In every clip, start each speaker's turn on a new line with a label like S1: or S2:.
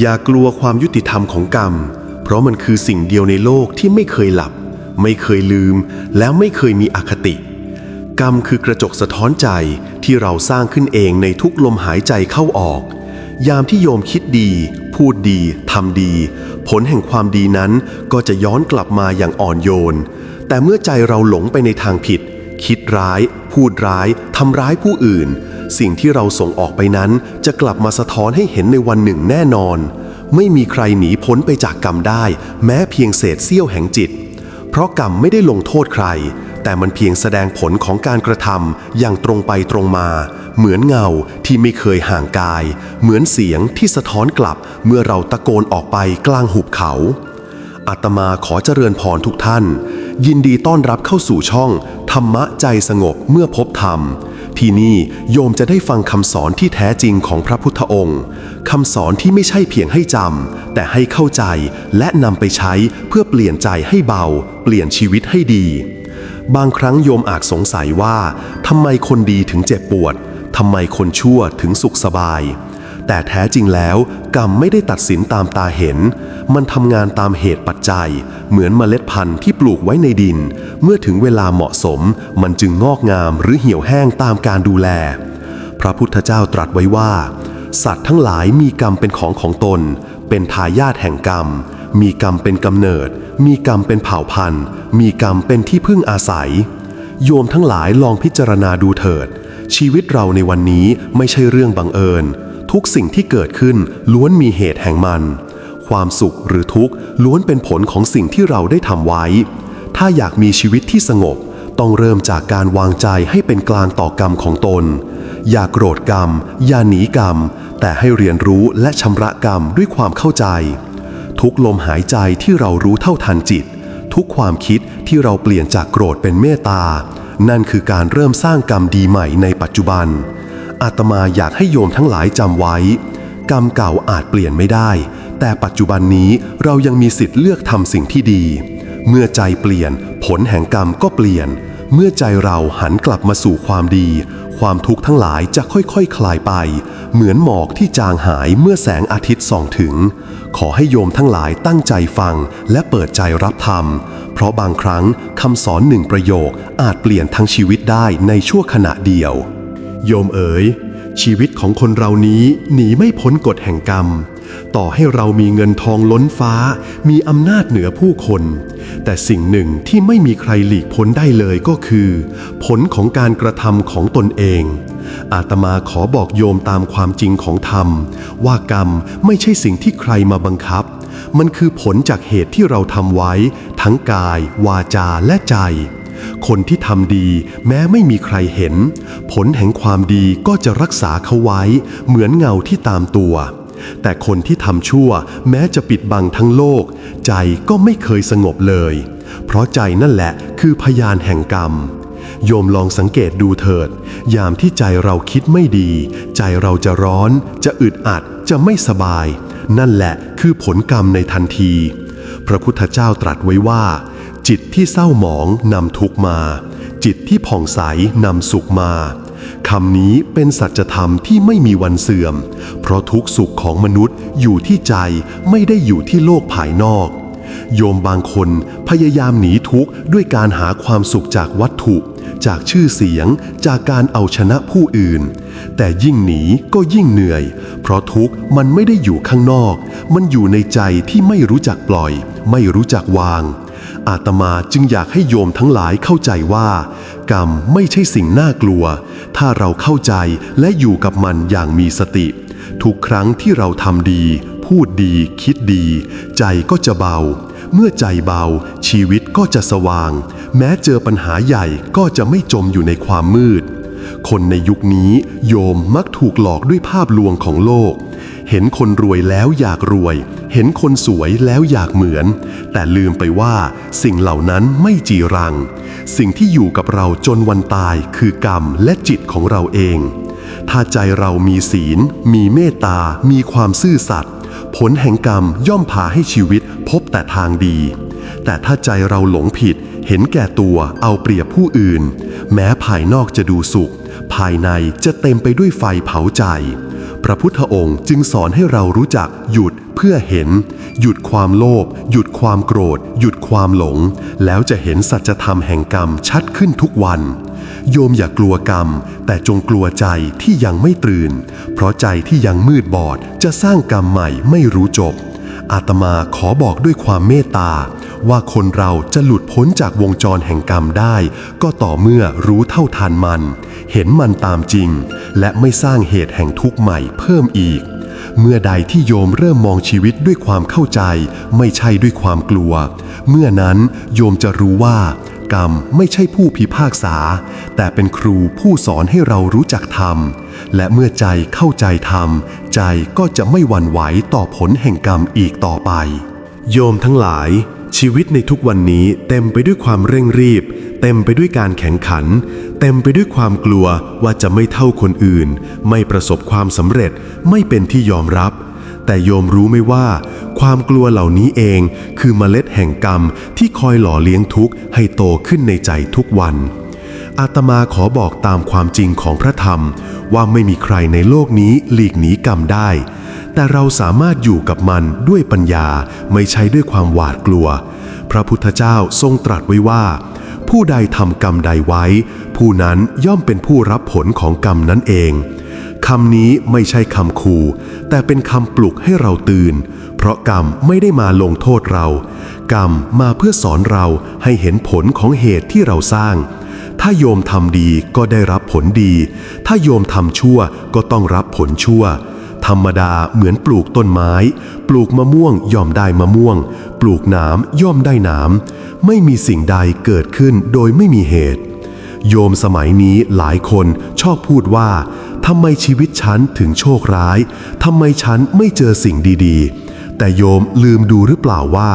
S1: อย่ากลัวความยุติธรรมของกรรม เพราะมันคือสิ่งเดียวในโลกที่ไม่เคยหลับ ไม่เคยลืม แล้วไม่เคยมีอคติ กรรมคือกระจกสะท้อนใจที่เราสร้างขึ้นเองในทุกลมหายใจเข้าออก ยามที่โยมคิดดี พูดดีทำดี ผลแห่งความดีนั้นก็จะย้อนกลับมาอย่างอ่อนโยน แต่เมื่อใจเราหลงไปในทางผิด คิดร้าย พูดร้ายทำร้ายผู้อื่น สิ่งที่เราส่งออกไปนั้น จะกลับมาสะท้อนให้เห็นในวันหนึ่งแน่นอน ไม่มีใครหนีพ้นไปจากกรรมได้ แม้เพียงเศษเสี้ยวแห่งจิต เพราะกรรมไม่ได้ลงโทษใคร แต่มันเพียงแสดงผลของการกระทำอย่างตรงไปตรงมา เหมือนเงาที่ไม่เคยห่างกาย เหมือนเสียงที่สะท้อนกลับ เมื่อเราตะโกนออกไปกลางหุบเขาอาตมาขอเจริญพรทุกท่าน ยินดีต้อนรับเข้าสู่ช่อง ธรรมะใจสงบเมื่อพบธรรม ที่นี่โยมจะได้ฟังคำสอนที่แท้จริงของพระพุทธองค์คำสอนที่ไม่ใช่เพียงให้จำแต่ให้เข้าใจและนำไปใช้เพื่อเปลี่ยนใจให้เบา เปลี่ยนชีวิตให้ดี บางครั้งโยมอาจสงสัยว่าทำไมคนดีถึงเจ็บปวดทำไมคนชั่วถึงสุขสบาย แต่แท้จริงแล้ว กรรมไม่ได้ตัดสินตามตาเห็น มันทำงานตามเหตุปัจจัย เหมือนเมล็ดพันธุ์ที่ปลูกไว้ในดิน เมื่อถึงเวลาเหมาะสม มันจึงงอกงามหรือเหี่ยวแห้งตามการดูแล พระพุทธเจ้าตรัสไว้ว่า สัตว์ทั้งหลายมีกรรมเป็นของของตน เป็นทายาทแห่งกรรม มีกรรมเป็นกำเนิด มีกรรมเป็นเผ่าพันธุ์ มีกรรมเป็นที่พึ่งอาศัย โยมทั้งหลายลองพิจารณาดูเถิด ชีวิตเราในวันนี้ไม่ใช่เรื่องบังเอิญ ทุกสิ่งที่เกิดขึ้นล้วนมีเหตุแห่งมัน ความสุขหรือทุกข์ล้วนเป็นผลของสิ่งที่เราได้ทำไว้ ถ้าอยากมีชีวิตที่สงบ ต้องเริ่มจากการวางใจให้เป็นกลางต่อกรรมของตน อย่าโกรธกรรม อย่าหนีกรรม แต่ให้เรียนรู้และชำระกรรมด้วยความเข้าใจ ทุกลมหายใจที่เรารู้เท่าทันจิต ทุกความคิดที่เราเปลี่ยนจากโกรธเป็นเมตตา นั่นคือการเริ่มสร้างกรรมดีใหม่ในปัจจุบัน อาตมาอยากให้โยมทั้งหลายจำไว้ กรรมเก่าอาจเปลี่ยนไม่ได้ แต่ปัจจุบันนี้เรายังมีสิทธิ์เลือกทำสิ่งที่ดี เมื่อใจเปลี่ยน ผลแห่งกรรมก็เปลี่ยน เมื่อใจเราหันกลับมาสู่ความดี ความทุกข์ทั้งหลายจะค่อยๆคคลายไป เหมือนหมอกที่จางหายเมื่อแสงอาทิตย์ส่องถึง ขอให้โยมทั้งหลายตั้งใจฟังและเปิดใจรับธรรมเพราะบางครั้งคำสอนหนึ่งประโยคอาจเปลี่ยนทั้งชีวิตได้ในชั่วขณะเดียว โยมเอ๋ย ชีวิตของคนเรานี้หนีไม่พ้นกฎแห่งกรรม ต่อให้เรามีเงินทองล้นฟ้า มีอำนาจเหนือผู้คน แต่สิ่งหนึ่งที่ไม่มีใครหลีกพ้นได้เลยก็คือ ผลของการกระทำของตนเอง อาตมาขอบอกโยมตามความจริงของธรรม ว่ากรรมไม่ใช่สิ่งที่ใครมาบังคับ มันคือผลจากเหตุที่เราทำไว้ ทั้งกาย วาจาและใจ คนที่ทำดีแม้ไม่มีใครเห็น ผลแห่งความดีก็จะรักษาเขาไว้ เหมือนเงาที่ตามตัว แต่คนที่ทำชั่วแม้จะปิดบังทั้งโลก ใจก็ไม่เคยสงบเลย เพราะใจนั่นแหละคือพยานแห่งกรรม โยมลองสังเกตดูเถิด ยามที่ใจเราคิดไม่ดี ใจเราจะร้อน จะอึดอัด จะไม่สบาย นั่นแหละคือผลกรรมในทันที พระพุทธเจ้าตรัสไว้ว่า จิตที่เศร้าหมองนำทุกมา จิตที่ผ่องใสนำสุขมาคำนี้เป็นสัจธรรมที่ไม่มีวันเสื่อม เพราะทุกสุขของมนุษย์อยู่ที่ใจไม่ได้อยู่ที่โลกภายนอก โยมบางคนพยายามหนีทุกข์ด้วยการหาความสุขจากวัตถุ จากชื่อเสียง จากการเอาชนะผู้อื่น แต่ยิ่งหนีก็ยิ่งเหนื่อย เพราะทุกข์มันไม่ได้อยู่ข้างนอก มันอยู่ในใจที่ไม่รู้จักปล่อย ไม่รู้จักวาง อาตมาจึงอยากให้โยมทั้งหลายเข้าใจว่า กรรมไม่ใช่สิ่งน่ากลัว ถ้าเราเข้าใจและอยู่กับมันอย่างมีสติ ทุกครั้งที่เราทำดี พูดดีคิดดี ใจก็จะเบา เมื่อใจเบา ชีวิตก็จะสว่าง แม้เจอปัญหาใหญ่ก็จะไม่จมอยู่ในความมืด คนในยุคนี้โยมมักถูกหลอกด้วยภาพลวงของโลก เห็นคนรวยแล้วอยากรวย เห็นคนสวยแล้วอยากเหมือน แต่ลืมไปว่าสิ่งเหล่านั้นไม่จีรัง สิ่งที่อยู่กับเราจนวันตายคือกรรมและจิตของเราเอง ถ้าใจเรามีศีล มีเมตตา มีความซื่อสัตย์ผลแห่งกรรมย่อมพาให้ชีวิตพบแต่ทางดี แต่ถ้าใจเราหลงผิด เห็นแก่ตัวเอาเปรียบผู้อื่น แม้ภายนอกจะดูสุข ภายในจะเต็มไปด้วยไฟเผาใจ พระพุทธองค์จึงสอนให้เรารู้จักหยุดเพื่อเห็น หยุดความโลภหยุดความโกรธ หยุดความหลง แล้วจะเห็นสัจธรรมแห่งกรรมชัดขึ้นทุกวัน โยมอย่ากลัวกรรม แต่จงกลัวใจที่ยังไม่ตื่น เพราะใจที่ยังมืดบอดจะสร้างกรรมใหม่ไม่รู้จบ อาตมาขอบอกด้วยความเมตตา ว่าคนเราจะหลุดพ้นจากวงจรแห่งกรรมได้ ก็ต่อเมื่อรู้เท่าทันมัน เห็นมันตามจริง และไม่สร้างเหตุแห่งทุกข์ใหม่เพิ่มอีก เมื่อใดที่โยมเริ่มมองชีวิตด้วยความเข้าใจ ไม่ใช่ด้วยความกลัว เมื่อนั้นโยมจะรู้ว่ากรรมไม่ใช่ผู้พิพากษา แต่เป็นครูผู้สอนให้เรารู้จักธรรม และเมื่อใจเข้าใจธรรม ใจก็จะไม่หวั่นไหวต่อผลแห่งกรรมอีกต่อไป โยมทั้งหลาย ชีวิตในทุกวันนี้เต็มไปด้วยความเร่งรีบ เต็มไปด้วยการแข่งขัน เต็มไปด้วยความกลัวว่าจะไม่เท่าคนอื่น ไม่ประสบความสำเร็จไม่เป็นที่ยอมรับ แต่โยมรู้ไหมว่า ความกลัวเหล่านี้เองคือเมล็ดแห่งกรรมที่คอยหล่อเลี้ยงทุกข์ให้โตขึ้นในใจทุกวันอาตมาขอบอกตามความจริงของพระธรรม ว่าไม่มีใครในโลกนี้หลีกหนีกรรมได้ แต่เราสามารถอยู่กับมันด้วยปัญญาไม่ใช่ด้วยความหวาดกลัว พระพุทธเจ้าทรงตรัสไว้ว่า ผู้ใดทำกรรมใดไว้ ผู้นั้นย่อมเป็นผู้รับผลของกรรมนั้นเองคำนี้ไม่ใช่คำขู่แต่เป็นคำปลุกให้เราตื่น เพราะกรรมไม่ได้มาลงโทษเรา กรรมมาเพื่อสอนเราให้เห็นผลของเหตุที่เราสร้าง ถ้าโยมทำดีก็ได้รับผลดี ถ้าโยมทำชั่วก็ต้องรับผลชั่ว ธรรมดาเหมือนปลูกต้นไม้ ปลูกมะม่วงย่อมได้มะม่วง ปลูกหนามย่อมได้หนาม ไม่มีสิ่งใดเกิดขึ้นโดยไม่มีเหตุ โยมสมัยนี้หลายคนชอบพูดว่าทำไมชีวิตฉันถึงโชคร้ายทำไมฉันไม่เจอสิ่งดีๆ แต่โยมลืมดูหรือเปล่าว่า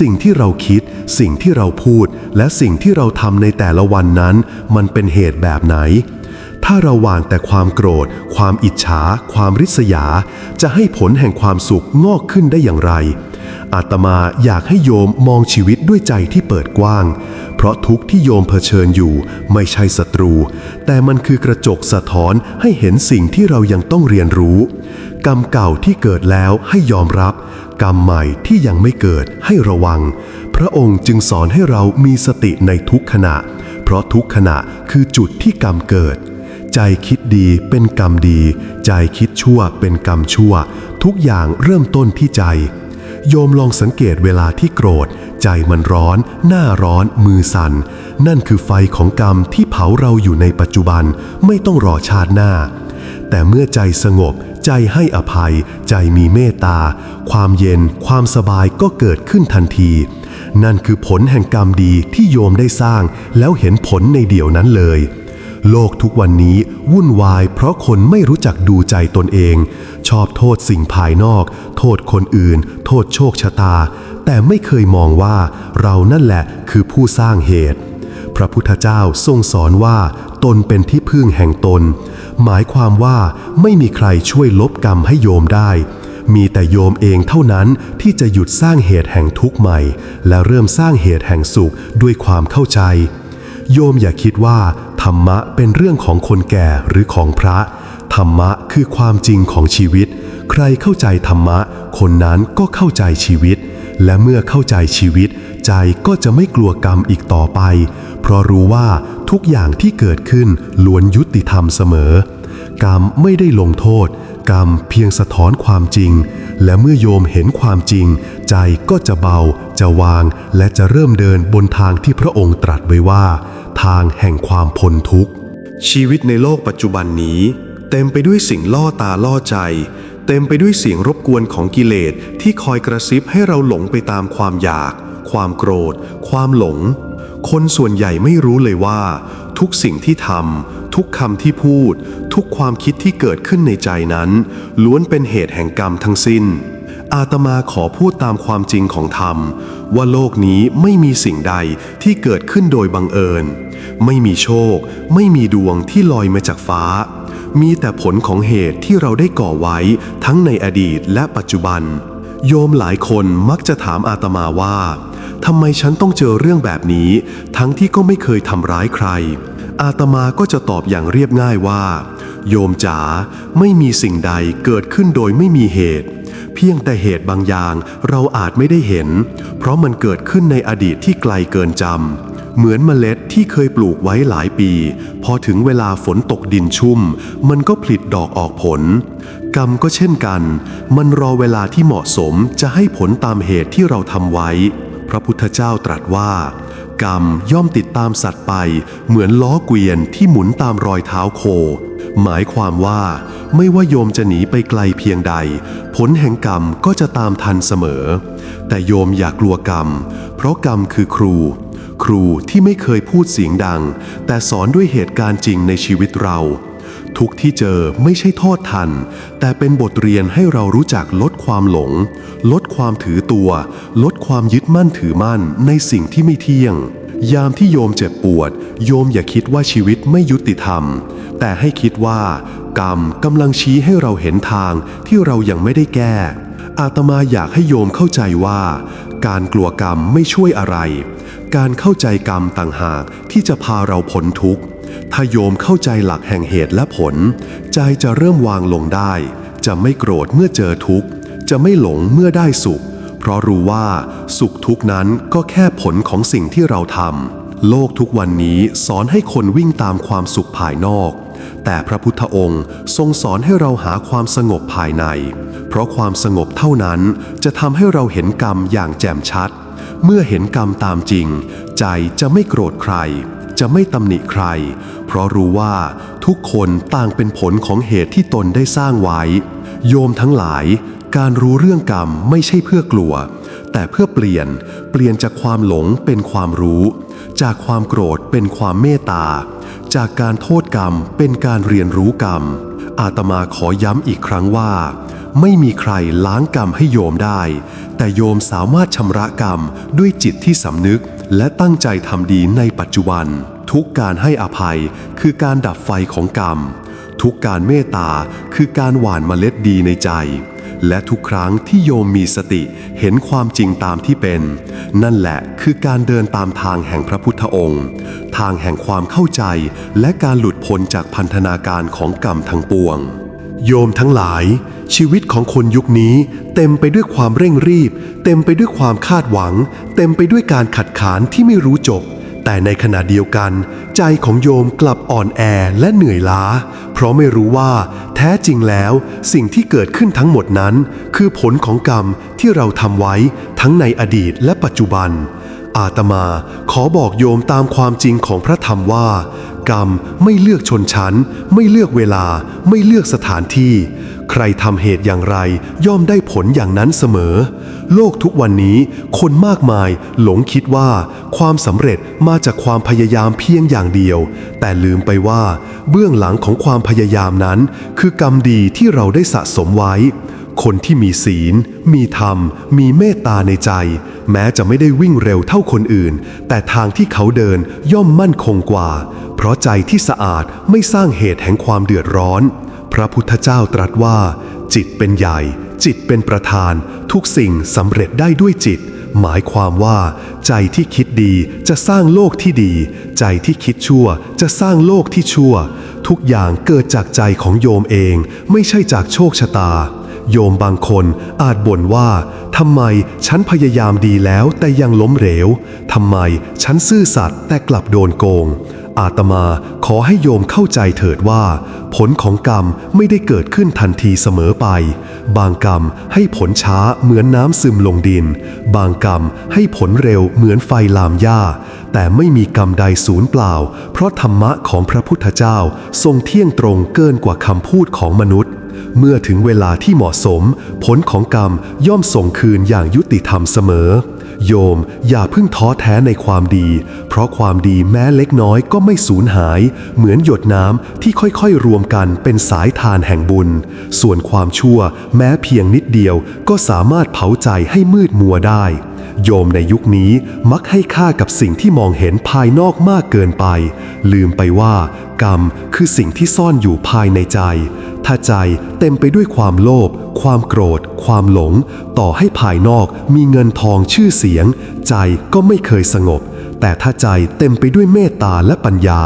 S1: สิ่งที่เราคิด สิ่งที่เราพูด และสิ่งที่เราทำในแต่ละวันนั้น มันเป็นเหตุแบบไหน ถ้าเราวางแต่ความโกรธ ความอิจฉา ความริษยา จะให้ผลแห่งความสุขงอกขึ้นได้อย่างไร อาตมาอยากให้โยมมองชีวิตด้วยใจที่เปิดกว้าง เพราะทุกที่โยมเผชิญอยู่ไม่ใช่ศัตรู แต่มันคือกระจกสะท้อนให้เห็นสิ่งที่เรายังต้องเรียนรู้ กรรมเก่าที่เกิดแล้วให้ยอมรับ กรรมใหม่ที่ยังไม่เกิดให้ระวัง พระองค์จึงสอนให้เรามีสติในทุกขณะ เพราะทุกขณะคือจุดที่กรรมเกิด ใจคิดดีเป็นกรรมดี ใจคิดชั่วเป็นกรรมชั่ว ทุกอย่างเริ่มต้นที่ใจ โยมลองสังเกตเวลาที่โกรธ ใจมันร้อน หน้าร้อน มือสั่น นั่นคือไฟของกรรมที่เผาเราอยู่ในปัจจุบันไม่ต้องรอชาติหน้า แต่เมื่อใจสงบ ใจให้อภัย ใจมีเมตตา ความเย็น ความสบายก็เกิดขึ้นทันที นั่นคือผลแห่งกรรมดีที่โยมได้สร้าง แล้วเห็นผลในเดี่ยวนั้นเลย โลกทุกวันนี้วุ่นวายเพราะคนไม่รู้จักดูใจตนเอง ชอบโทษสิ่งภายนอก โทษคนอื่น โทษโชคชะตา แต่ไม่เคยมองว่าเรานั่นแหละคือผู้สร้างเหตุ พระพุทธเจ้าทรงสอนว่า ตนเป็นที่พึ่งแห่งตน หมายความว่าไม่มีใครช่วยลบกรรมให้โยมได้มีแต่โยมเองเท่านั้นที่จะหยุดสร้างเหตุแห่งทุกข์ใหม่ และเริ่มสร้างเหตุแห่งสุขด้วยความเข้าใจ โยมอย่าคิดว่า ธรรมะเป็นเรื่องของคนแก่หรือของพระ ธรรมะคือความจริงของชีวิต ใครเข้าใจธรรมะ คนนั้นก็เข้าใจชีวิต และเมื่อเข้าใจชีวิต ใจก็จะไม่กลัวกรรมอีกต่อไป เพราะรู้ว่าทุกอย่างที่เกิดขึ้นล้วนยุติธรรมเสมอ กรรมไม่ได้ลงโทษ กรรมเพียงสะท้อนความจริง และเมื่อโยมเห็นความจริง ใจก็จะเบา จะวาง และจะเริ่มเดินบนทางที่พระองค์ตรัสไว้ว่า ทางแห่งความพ้นทุกข์ ชีวิตในโลกปัจจุบันนี้ เต็มไปด้วยสิ่งล่อตาล่อใจ เต็มไปด้วยเสียงรบกวนของกิเลสที่คอยกระซิบให้เราหลงไปตามความอยาก ความโกรธ ความหลง คนส่วนใหญ่ไม่รู้เลยว่า ทุกสิ่งที่ทำทุกคำที่พูด ทุกความคิดที่เกิดขึ้นในใจนั้น ล้วนเป็นเหตุแห่งกรรมทั้งสิ้นอาตมาขอพูดตามความจริงของธรรม ว่าโลกนี้ไม่มีสิ่งใดที่เกิดขึ้นโดยบังเอิญ ไม่มีโชค ไม่มีดวงที่ลอยมาจากฟ้า มีแต่ผลของเหตุที่เราได้ก่อไว้ทั้งในอดีตและปัจจุบัน โยมหลายคนมักจะถามอาตมาว่าทำไมฉันต้องเจอเรื่องแบบนี้ ทั้งที่ก็ไม่เคยทำร้ายใคร อาตมาก็จะตอบอย่างเรียบง่ายว่า โยมจ๋าไม่มีสิ่งใดเกิดขึ้นโดยไม่มีเหตุ เพียงแต่เหตุบางอย่างเราอาจไม่ได้เห็น เพราะมันเกิดขึ้นในอดีตที่ไกลเกินจำเหมือนเมล็ดที่เคยปลูกไว้หลายปี พอถึงเวลาฝนตกดินชุ่ม มันก็ผลิดดอกออกผล กรรมก็เช่นกัน มันรอเวลาที่เหมาะสมจะให้ผลตามเหตุที่เราทำไว้ พระพุทธเจ้าตรัสว่า กรรมย่อมติดตามสัตว์ไป เหมือนล้อเกวียนที่หมุนตามรอยเท้าโค หมายความว่าไม่ว่าโยมจะหนีไปไกลเพียงใด ผลแห่งกรรมก็จะตามทันเสมอ แต่โยมอย่ากลัวกรรม เพราะกรรมคือครู ครูที่ไม่เคยพูดเสียงดัง แต่สอนด้วยเหตุการณ์จริงในชีวิตเรา ทุกที่เจอไม่ใช่โทษทัน แต่เป็นบทเรียนให้เรารู้จักลดความหลง ลดความถือตัว ลดความยึดมั่นถือมั่นในสิ่งที่ไม่เที่ยง ยามที่โยมเจ็บปวด โยมอย่าคิดว่าชีวิตไม่ยุติธรรม แต่ให้คิดว่า กรรมกำลังชี้ให้เราเห็นทางที่เรายังไม่ได้แก้ อาตมาอยากให้โยมเข้าใจว่า การกลัวกรรมไม่ช่วยอะไร การเข้าใจกรรมต่างหากที่จะพาเราพ้นทุกข์ ถ้าโยมเข้าใจหลักแห่งเหตุและผล ใจจะเริ่มวางลงได้ จะไม่โกรธเมื่อเจอทุกข์ จะไม่หลงเมื่อได้สุข เพราะรู้ว่าสุขทุกข์นั้นก็แค่ผลของสิ่งที่เราทำโลกทุกวันนี้สอนให้คนวิ่งตามความสุขภายนอก แต่พระพุทธองค์ทรงสอนให้เราหาความสงบภายใน เพราะความสงบเท่านั้นจะทำให้เราเห็นกรรมอย่างแจ่มชัด เมื่อเห็นกรรมตามจริง ใจจะไม่โกรธใคร จะไม่ตำหนิใคร เพราะรู้ว่าทุกคนต่างเป็นผลของเหตุที่ตนได้สร้างไว้ โยมทั้งหลาย การรู้เรื่องกรรมไม่ใช่เพื่อกลัว แต่เพื่อเปลี่ยน เปลี่ยนจากความหลงเป็นความรู้ จากความโกรธเป็นความเมตตา จากการโทษกรรมเป็นการเรียนรู้กรรม อาตมาขอย้ำอีกครั้งว่าไม่มีใครล้างกรรมให้โยมได้ แต่โยมสามารถชำระกรรมด้วยจิตที่สำนึก และตั้งใจทำดีในปัจจุบัน ทุกการให้อภัยคือการดับไฟของกรรม ทุกการเมตตาคือการหว่านเมล็ดดีในใจ และทุกครั้งที่โยมมีสติเห็นความจริงตามที่เป็น นั่นแหละคือการเดินตามทางแห่งพระพุทธองค์ ทางแห่งความเข้าใจและการหลุดพ้นจากพันธนาการของกรรมทั้งปวง โยมทั้งหลายชีวิตของคนยุคนี้เต็มไปด้วยความเร่งรีบ เต็มไปด้วยความคาดหวัง เต็มไปด้วยการขัด ขานที่ไม่รู้จบ แต่ในขณะเดียวกัน ใจของโยมกลับอ่อนแอและเหนื่อยล้า เพราะไม่รู้ว่าแท้จริงแล้วสิ่งที่เกิดขึ้นทั้งหมดนั้น คือผลของกรรมที่เราทำไว้ทั้งในอดีตและปัจจุบัน อาตมาขอบอกโยมตามความจริงของพระธรรมว่า กรรมไม่เลือกชนชั้น ไม่เลือกเวลา ไม่เลือกสถานที่ ใครทำเหตุอย่างไรย่อมได้ผลอย่างนั้นเสมอ โลกทุกวันนี้คนมากมายหลงคิดว่าความสำเร็จมาจากความพยายามเพียงอย่างเดียว แต่ลืมไปว่าเบื้องหลังของความพยายามนั้น คือกรรมดีที่เราได้สะสมไว้ คนที่มีศีล มีธรรม มีเมตตาในใจ แม้จะไม่ได้วิ่งเร็วเท่าคนอื่น แต่ทางที่เขาเดินย่อมมั่นคงกว่า เพราะใจที่สะอาดไม่สร้างเหตุแห่งความเดือดร้อน พระพุทธเจ้าตรัสว่า จิตเป็นใหญ่ จิตเป็นประธาน ทุกสิ่งสำเร็จได้ด้วยจิต หมายความว่า ใจที่คิดดีจะสร้างโลกที่ดี ใจที่คิดชั่วจะสร้างโลกที่ชั่ว ทุกอย่างเกิดจากใจของโยมเอง ไม่ใช่จากโชคชะตา โยมบางคนอาจบ่นว่าทำไมฉันพยายามดีแล้วแต่ยังล้มเหลวทำไมฉันซื่อสัตย์แต่กลับโดนโกง อาตมาขอให้โยมเข้าใจเถิดว่า ผลของกรรมไม่ได้เกิดขึ้นทันทีเสมอไป บางกรรมให้ผลช้าเหมือนน้ำซึมลงดิน บางกรรมให้ผลเร็วเหมือนไฟลามหญ้า แต่ไม่มีกรรมใดสูญเปล่า เพราะธรรมะของพระพุทธเจ้าทรงเที่ยงตรงเกินกว่าคำพูดของมนุษย์เมื่อถึงเวลาที่เหมาะสม ผลของกรรมย่อมส่งคืนอย่างยุติธรรมเสมอ โยมอย่าเพิ่งท้อแท้ในความดี เพราะความดีแม้เล็กน้อยก็ไม่สูญหาย เหมือนหยดน้ำที่ค่อยๆรวมกันเป็นสายทานแห่งบุญ ส่วนความชั่วแม้เพียงนิดเดียวก็สามารถเผาใจให้มืดมัวได้ โยมในยุคนี้มักให้ค่ากับสิ่งที่มองเห็นภายนอกมากเกินไป ลืมไปว่า กรรมคือสิ่งที่ซ่อนอยู่ภายในใจ ถ้าใจเต็มไปด้วยความโลภความโกรธ ความหลง ต่อให้ภายนอกมีเงินทองชื่อเสียง ใจก็ไม่เคยสงบ แต่ถ้าใจเต็มไปด้วยเมตตาและปัญญา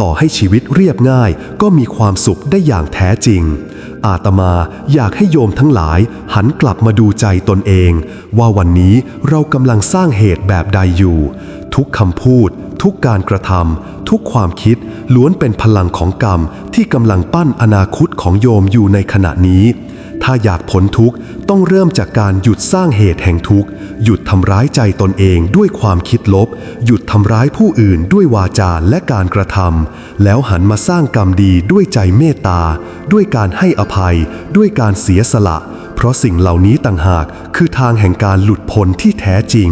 S1: ต่อให้ชีวิตเรียบง่าย ก็มีความสุขได้อย่างแท้จริง อาตมาอยากให้โยมทั้งหลาย หันกลับมาดูใจตนเอง ว่าวันนี้เรากำลังสร้างเหตุแบบใดอยู่ ทุกคำพูด ทุกการกระทำทุกความคิดล้วนเป็นพลังของกรรมที่กำลังปั้นอนาคตของโยมอยู่ในขณะนี้ ถ้าอยากพ้นทุกข์ต้องเริ่มจากการหยุดสร้างเหตุแห่งทุกข์ หยุดทำร้ายใจตนเองด้วยความคิดลบ หยุดทำร้ายผู้อื่นด้วยวาจาและการกระทำแล้วหันมาสร้างกรรมดีด้วยใจเมตตา ด้วยการให้อภัย ด้วยการเสียสละ เพราะสิ่งเหล่านี้ต่างหากคือทางแห่งการหลุดพ้นที่แท้จริง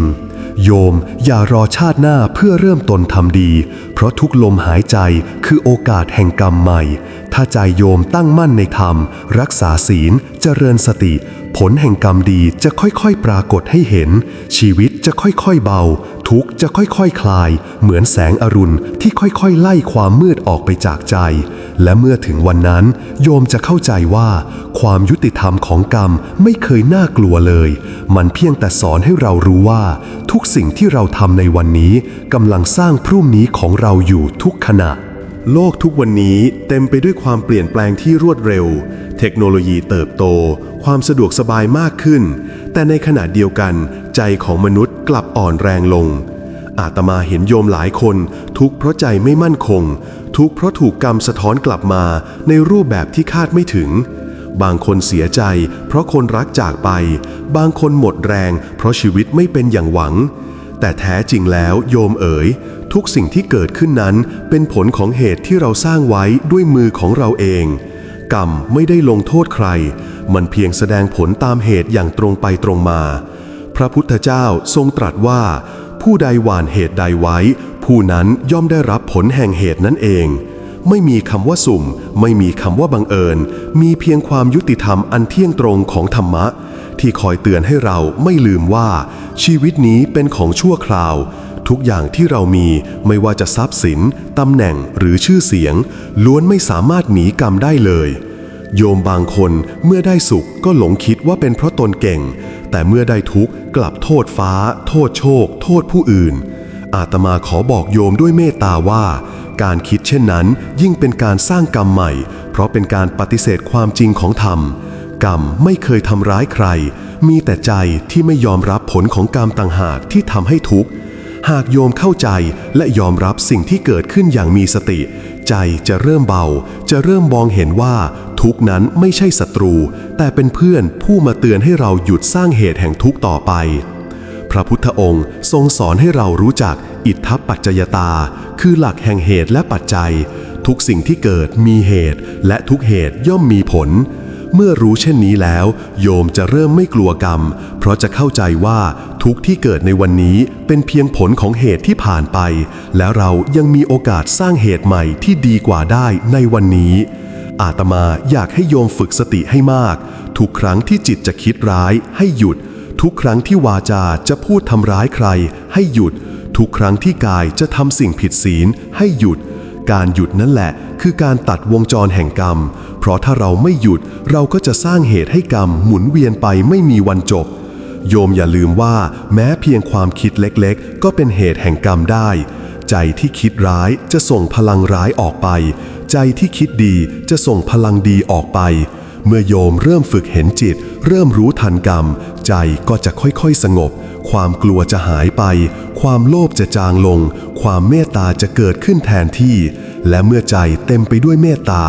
S1: โยมอย่ารอชาติหน้าเพื่อเริ่มตนทำดี เพราะทุกลมหายใจคือโอกาสแห่งกรรมใหม่ ถ้าใจโยมตั้งมั่นในธรรม รักษาศีล เจริญสติ ผลแห่งกรรมดีจะค่อยๆ ปรากฏให้เห็น ชีวิต จะค่อยๆเบา ทุกข์จะค่อยๆคคลาย เหมือนแสงอรุณที่ค่อยๆ ไล่ความมืดออกไปจากใจ และเมื่อถึงวันนั้น โยมจะเข้าใจว่า ความยุติธรรมของกรรมไม่เคยน่ากลัวเลย มันเพียงแต่สอนให้เรารู้ว่า ทุกสิ่งที่เราทำในวันนี้กำลังสร้างพรุ่งนี้ของเราอยู่ทุกขณะ โลกทุกวันนี้เต็มไปด้วยความเปลี่ยนแปลงที่รวดเร็ว เทคโนโลยีเติบโต ความสะดวกสบายมากขึ้น แต่ในขณะเดียวกัน ใจของมนุษย์กลับอ่อนแรงลง อาตมาเห็นโยมหลายคน ทุกข์เพราะใจไม่มั่นคง ทุกข์เพราะถูกกรรมสะท้อนกลับมาในรูปแบบที่คาดไม่ถึง บางคนเสียใจ เพราะคนรักจากไป บางคนหมดแรง เพราะชีวิตไม่เป็นอย่างหวัง แต่แท้จริงแล้วโยมเอ๋ยทุกสิ่งที่เกิดขึ้นนั้นเป็นผลของเหตุที่เราสร้างไว้ด้วยมือของเราเอง กรรมไม่ได้ลงโทษใคร มันเพียงแสดงผลตามเหตุอย่างตรงไปตรงมา พระพุทธเจ้าทรงตรัสว่า ผู้ใดหว่านเหตุใดไว้ ผู้นั้นย่อมได้รับผลแห่งเหตุนั้นเอง ไม่มีคำว่าสุ่ม ไม่มีคำว่าบังเอิญ มีเพียงความยุติธรรมอันเที่ยงตรงของธรรมะ ที่คอยเตือนให้เราไม่ลืมว่า ชีวิตนี้เป็นของชั่วคราว ทุกอย่างที่เรามีไม่ว่าจะทรัพย์สินตำแหน่งหรือชื่อเสียง ล้วนไม่สามารถหนีกรรมได้เลย โยมบางคนเมื่อได้สุขก็หลงคิดว่าเป็นเพราะตนเก่ง แต่เมื่อได้ทุกข์กลับโทษฟ้า โทษโชค โทษผู้อื่น อาตมาขอบอกโยมด้วยเมตตาว่า การคิดเช่นนั้นยิ่งเป็นการสร้างกรรมใหม่ เพราะเป็นการปฏิเสธความจริงของธรรม กรรมไม่เคยทำร้ายใคร มีแต่ใจที่ไม่ยอมรับผลของกรรมต่างหากที่ทำให้ทุกข์ หากโยมเข้าใจและยอมรับสิ่งที่เกิดขึ้นอย่างมีสติ ใจจะเริ่มเบา จะเริ่มมองเห็นว่า ทุกนั้นไม่ใช่ศัตรู แต่เป็นเพื่อนผู้มาเตือนให้เราหยุดสร้างเหตุแห่งทุกต่อไป พระพุทธองค์ทรงสอนให้เรารู้จักอิทธปัจจยตา คือหลักแห่งเหตุและปัจจัย ทุกสิ่งที่เกิดมีเหตุ และทุกเหตุย่อมมีผล เมื่อรู้เช่นนี้แล้ว โยมจะเริ่มไม่กลัวกรรม เพราะจะเข้าใจว่าทุกที่เกิดในวันนี้เป็นเพียงผลของเหตุที่ผ่านไป แล้วเรายังมีโอกาสสร้างเหตุใหม่ที่ดีกว่าได้ในวันนี้ อาตมาอยากให้โยมฝึกสติให้มาก ทุกครั้งที่จิตจะคิดร้ายให้หยุด ทุกครั้งที่วาจาจะพูดทำร้ายใคร ให้หยุด ทุกครั้งที่กายจะทำสิ่งผิดศีลให้หยุด การหยุดนั่นแหละ คือการตัดวงจรแห่งกรรม เพราะถ้าเราไม่หยุดเราก็จะสร้างเหตุให้กรรมหมุนเวียนไปไม่มีวันจบ โยมอย่าลืมว่า แม้เพียงความคิดเล็กๆ ก็เป็นเหตุแห่งกรรมได้ ใจที่คิดร้ายจะส่งพลังร้ายออกไป ใจที่คิดดีจะส่งพลังดีออกไป เมื่อโยมเริ่มฝึกเห็นจิต เริ่มรู้ทันกรรม ใจก็จะค่อยๆสงบ ความกลัวจะหายไป ความโลภจะจางลง ความเมตตาจะเกิดขึ้นแทนที่ และเมื่อใจเต็มไปด้วยเมตตา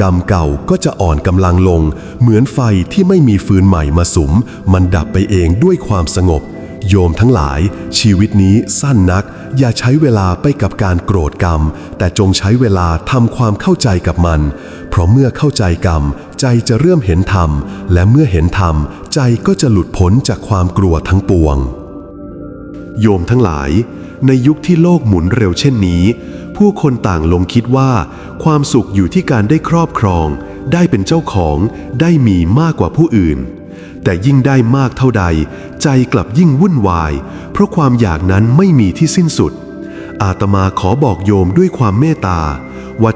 S1: กรรมเก่าก็จะอ่อนกำลังลง เหมือนไฟที่ไม่มีฟืนใหม่มาสุม มันดับไปเองด้วยความสงบ โยมทั้งหลาย ชีวิตนี้สั้นนัก อย่าใช้เวลาไปกับการโกรธกรรม แต่จงใช้เวลาทำความเข้าใจกับมัน เพราะเมื่อเข้าใจกรรมใจจะเริ่มเห็นธรรม และเมื่อเห็นธรรม ใจก็จะหลุดพ้นจากความกลัวทั้งปวง โยมทั้งหลาย ในยุคที่โลกหมุนเร็วเช่นนี้ ผู้คนต่างลงคิดว่า ความสุขอยู่ที่การได้ครอบครอง ได้เป็นเจ้าของได้มีมากกว่าผู้อื่น แต่ยิ่งได้มากเท่าใด ใจกลับยิ่งวุ่นวาย เพราะความอยากนั้นไม่มีที่สิ้นสุด อาตมาขอบอกโยมด้วยความเมตตาว่า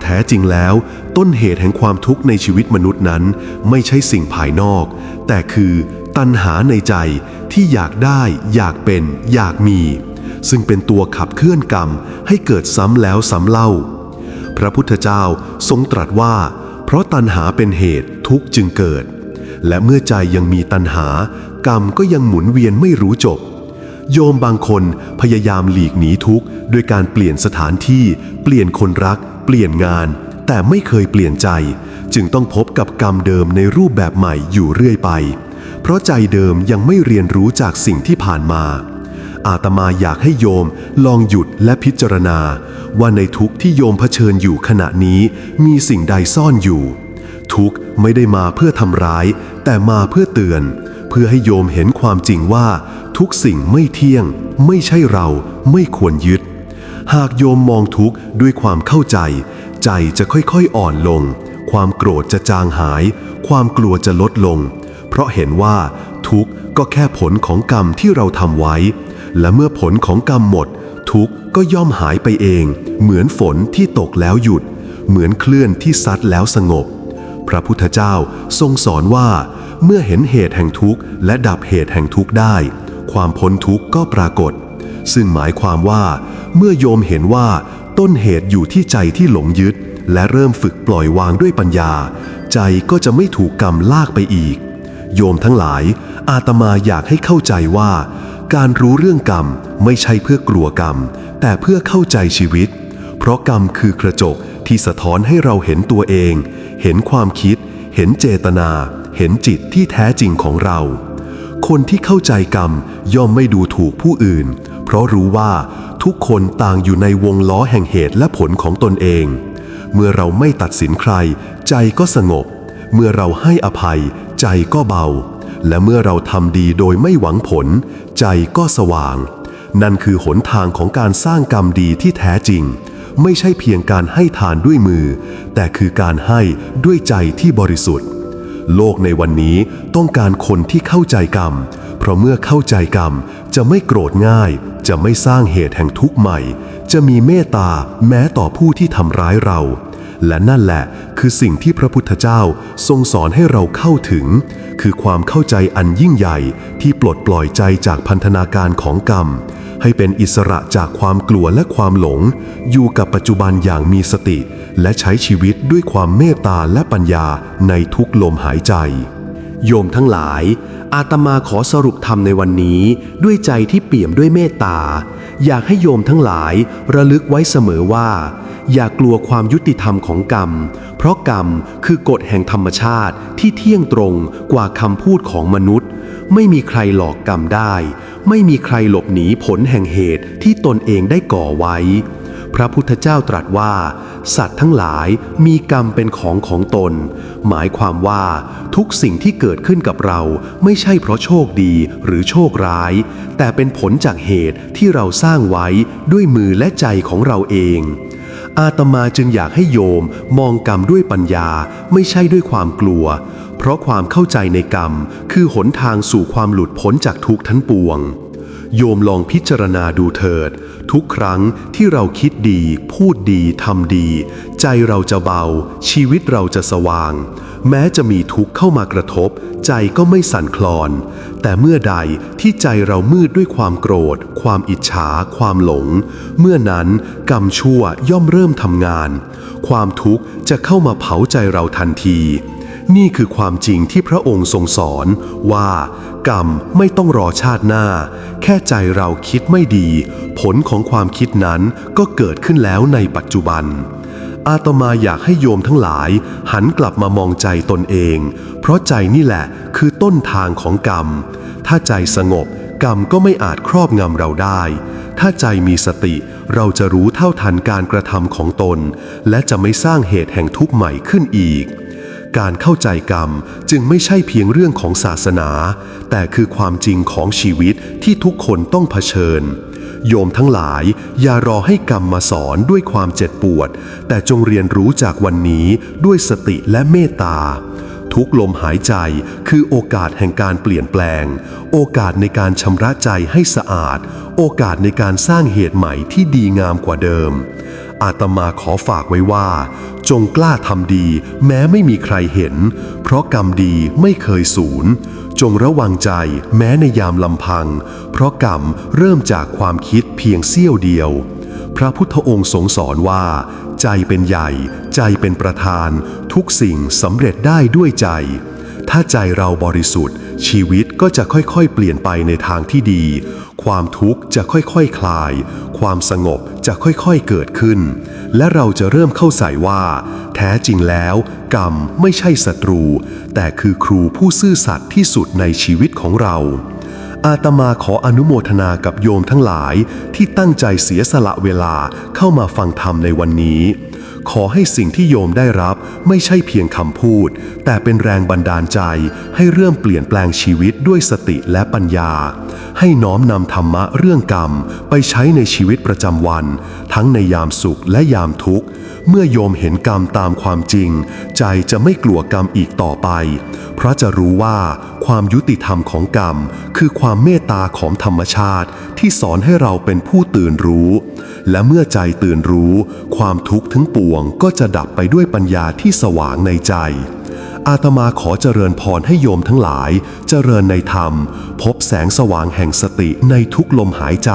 S1: แท้จริงแล้ว ต้นเหตุแห่งความทุกข์ในชีวิตมนุษย์นั้น ไม่ใช่สิ่งภายนอก แต่คือตัณหาในใจที่อยากได้ อยากเป็น อยากมี ซึ่งเป็นตัวขับเคลื่อนกรรมให้เกิดซ้ำแล้วซ้ำเล่า พระพุทธเจ้าทรงตรัสว่า เพราะตัณหาเป็นเหตุทุกข์จึงเกิด และเมื่อใจยังมีตัณหา กรรมก็ยังหมุนเวียนไม่รู้จบโยมบางคนพยายามหลีกหนีทุกข์ด้วยการเปลี่ยนสถานที่ เปลี่ยนคนรัก เปลี่ยนงาน แต่ไม่เคยเปลี่ยนใจ จึงต้องพบกับกรรมเดิมในรูปแบบใหม่อยู่เรื่อยไป เพราะใจเดิมยังไม่เรียนรู้จากสิ่งที่ผ่านมา อาตมาอยากให้โยมลองหยุดและพิจารณา ว่าในทุกข์ที่โยมเผชิญอยู่ขณะนี้มีสิ่งใดซ่อนอยู่ ทุกข์ไม่ได้มาเพื่อทำร้าย แต่มาเพื่อเตือน เพื่อให้โยมเห็นความจริงว่า ทุกสิ่งไม่เที่ยง ไม่ใช่เราไม่ควรยึด หากโยมมองทุกข์ด้วยความเข้าใจ ใจจะค่อยๆอ่อนลง ความโกรธจะจางหาย ความกลัวจะลดลง เพราะเห็นว่าทุกข์ก็แค่ผลของกรรมที่เราทำไว้ และเมื่อผลของกรรมหมด ทุกข์ก็ย่อมหายไปเอง เหมือนฝนที่ตกแล้วหยุด เหมือนคลื่นที่ซัดแล้วสงบ พระพุทธเจ้าทรงสอนว่า เมื่อเห็นเหตุแห่งทุกข์และดับเหตุแห่งทุกข์ได้ ความพ้นทุกข์ก็ปรากฏ ซึ่งหมายความว่า เมื่อโยมเห็นว่าต้นเหตุอยู่ที่ใจที่หลงยึด และเริ่มฝึกปล่อยวางด้วยปัญญา ใจก็จะไม่ถูกกรรมลากไปอีก โยมทั้งหลาย อาตมาอยากให้เข้าใจว่า การรู้เรื่องกรรมไม่ใช่เพื่อกลัวกรรม แต่เพื่อเข้าใจชีวิต เพราะกรรมคือกระจกที่สะท้อนให้เราเห็นตัวเอง เห็นความคิด เห็นเจตนา เห็นจิตที่แท้จริงของเรา คนที่เข้าใจกรรมย่อมไม่ดูถูกผู้อื่น เพราะรู้ว่าทุกคนต่างอยู่ในวงล้อแห่งเหตุและผลของตนเอง เมื่อเราไม่ตัดสินใคร ใจก็สงบ เมื่อเราให้อภัย ใจก็เบา และเมื่อเราทำดีโดยไม่หวังผล ใจก็สว่าง นั่นคือหนทางของการสร้างกรรมดีที่แท้จริง ไม่ใช่เพียงการให้ทานด้วยมือ แต่คือการให้ด้วยใจที่บริสุทธิ์ โลกในวันนี้ต้องการคนที่เข้าใจกรรม ราะเมื่อเข้าใจกรรมจะไม่โกรธง่าย จะไม่สร้างเหตุแห่งทุกข์ใหม่ จะมีเมตตาแม้ต่อผู้ที่ทำร้ายเรา และนั่นแหละคือสิ่งที่พระพุทธเจ้าทรงสอนให้เราเข้าถึง คือความเข้าใจอันยิ่งใหญ่ที่ปลดปล่อยใจจากพันธนาการของกรรม ให้เป็นอิสระจากความกลัวและความหลง อยู่กับปัจจุบันอย่างมีสติ และใช้ชีวิตด้วยความเมตตาและปัญญาในทุกลมหายใจ
S2: โยมทั้งหลาย อาตมาขอสรุปธรรมในวันนี้ด้วยใจที่เปี่ยมด้วยเมตตา อยากให้โยมทั้งหลายระลึกไว้เสมอว่า อย่ากลัวความยุติธรรมของกรรม เพราะกรรมคือกฎแห่งธรรมชาติที่เที่ยงตรงกว่าคำพูดของมนุษย์ ไม่มีใครหลอกกรรมได้ ไม่มีใครหลบหนีผลแห่งเหตุที่ตนเองได้ก่อไว้ พระพุทธเจ้าตรัสว่า สัตว์ทั้งหลายมีกรรมเป็นของของตน หมายความว่าทุกสิ่งที่เกิดขึ้นกับเราไม่ใช่เพราะโชคดีหรือโชคร้าย แต่เป็นผลจากเหตุที่เราสร้างไว้ด้วยมือและใจของเราเอง อาตมาจึงอยากให้โยมมองกรรมด้วยปัญญาไม่ใช่ด้วยความกลัว เพราะความเข้าใจในกรรมคือหนทางสู่ความหลุดพ้นจากทุกทั้งปวง โยมลองพิจารณาดูเถิด ทุกครั้งที่เราคิดดี พูดดีทำดี ใจเราจะเบา ชีวิตเราจะสว่าง แม้จะมีทุกข์เข้ามากระทบ ใจก็ไม่สั่นคลอน แต่เมื่อใดที่ใจเรามืดด้วยความโกรธ ความอิจฉา ความหลง เมื่อนั้นกรรมชั่วย่อมเริ่มทำงาน ความทุกข์จะเข้ามาเผาใจเราทันทีนี่คือความจริงที่พระองค์ทรงสอนว่า กรรมไม่ต้องรอชาติหน้า แค่ใจเราคิดไม่ดี ผลของความคิดนั้นก็เกิดขึ้นแล้วในปัจจุบัน อาตมาอยากให้โยมทั้งหลาย หันกลับมามองใจตนเอง เพราะใจนี่แหละคือต้นทางของกรรม ถ้าใจสงบกรรมก็ไม่อาจครอบงำเราได้ ถ้าใจมีสติเราจะรู้เท่าทันการกระทำของตน และจะไม่สร้างเหตุแห่งทุกข์ใหม่ขึ้นอีก การเข้าใจกรรมจึงไม่ใช่เพียงเรื่องของศาสนา แต่คือความจริงของชีวิตที่ทุกคนต้องเผชิญ โยมทั้งหลายอย่ารอให้กรรมมาสอนด้วยความเจ็บปวด แต่จงเรียนรู้จากวันนี้ด้วยสติและเมตตาทุกลมหายใจคือโอกาสแห่งการเปลี่ยนแปลง โอกาสในการชำระใจให้สะอาด โอกาสในการสร้างเหตุใหม่ที่ดีงามกว่าเดิม อาตมาขอฝากไว้ว่า จงกล้าทำดี แม้ไม่มีใครเห็น เพราะกรรมดีไม่เคยสูญ
S1: จงระวังใจแม้ในยามลำพัง เพราะกรรมเริ่มจากความคิดเพียงเสี้ยวเดียว พระพุทธองค์ทรงสอนว่า ใจเป็นใหญ่ ใจเป็นประธาน ทุกสิ่งสำเร็จได้ด้วยใจ ถ้าใจเราบริสุทธิ์ ชีวิตก็จะค่อยๆ เปลี่ยนไปในทางที่ดี ความทุกข์จะค่อยๆคคลาย ความสงบจะค่อยๆ เกิดขึ้น และเราจะเริ่มเข้าใจว่า แท้จริงแล้ว กรรมไม่ใช่ศัตรู แต่คือครูผู้ซื่อสัตย์ที่สุดในชีวิตของเราอาตมาขออนุโมทนากับโยมทั้งหลายที่ตั้งใจเสียสละเวลาเข้ามาฟังธรรมในวันนี้ ขอให้สิ่งที่โยมได้รับไม่ใช่เพียงคำพูด แต่เป็นแรงบันดาลใจให้เริ่มเปลี่ยนแปลงชีวิตด้วยสติและปัญญา ให้น้อมนำธรรมะเรื่องกรรม ไปใช้ในชีวิตประจำวัน ทั้งในยามสุขและยามทุกข์ เมื่อโยมเห็นกรรมตามความจริง ใจจะไม่กลัวกรรมอีกต่อไป เพราะจะรู้ว่าความยุติธรรมของกรรม คือความเมตตาของธรรมชาติ ที่สอนให้เราเป็นผู้ตื่นรู้ และเมื่อใจตื่นรู้ ความทุกข์ทั้งปวงก็จะดับไปด้วยปัญญาที่สว่างในใจ อาตมาขอเจริญพรให้โยมทั้งหลาย เจริญในธรรม พบแสงสว่างแห่งสติในทุกลมหายใจ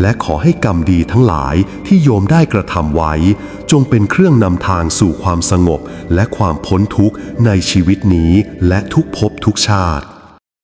S1: และขอให้กรรมดีทั้งหลายที่โยมได้กระทำไว้ จงเป็นเครื่องนำทางสู่ความสงบและความพ้นทุกข์ในชีวิตนี้และทุกภพทุกชาติ